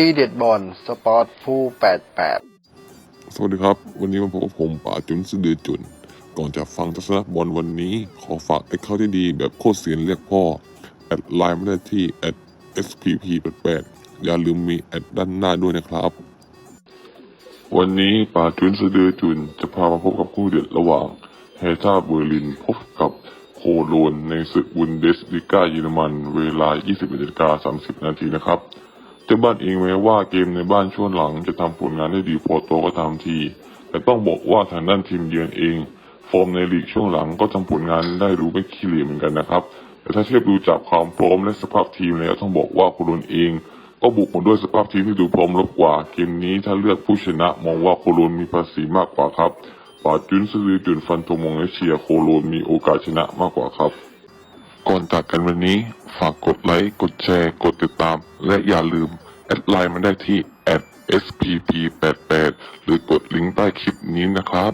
ที่เด็ดบอลสปอร์ตผู้88 สวัสดีครับ วันนี้มาพบกับผมป่าจุนสดือจุน ก่อนจะฟังทัศนบอลวันนี้ ขอฝากไอ้เข้าที่ดีแบบโคตรเสียนเรียกพ่อ แอดไลน์ม่ได้ที่แอด @spp88 อย่าลืมมีแอดด้านหน้าด้วยนะครับ วันนี้ป่าจุนสดือจุน จะพามาพบกับคู่เดือดระหว่างเฮท่าเบอร์ลินพบกับโคโลนในศึกบุนเดสลิก้าเยอรมัน เวลา21นาฬิกา30 นาทีนะครับ เจ้าบ้านเองแม้ว่าเกมในบ้านช่วงหลังจะทำผลงานได้ดีพอโตก็ตามที แต่ต้องบอกว่าทางด้านทีมเยือนเอง ฟอร์มในลีกช่วงหลังก็ทำผลงานได้รู้ไม่ขี้เหร่เหมือนกันนะครับ แต่ถ้าเทียบดูจากความพร้อมและสภาพทีมแล้วต้องบอกว่าโคโลนเอง ก็บุกมาด้วยสภาพทีมที่ดูพร้อมรบกว่า เกมนี้ถ้าเลือกผู้ชนะมองว่าโคโลนมีภาษีมากกว่าครับป่าจุนซือจุนฟันธงมองและเชียร์โคโลนมีโอกาสชนะมากกว่าครับ ก่อนจากกันวันนี้ ฝากกดไลค์ กดแชร์ กดติดตาม และอย่าลืม แอดไลน์มาได้ที่ @spp88 หรือกดลิงก์ใต้คลิปนี้นะครับ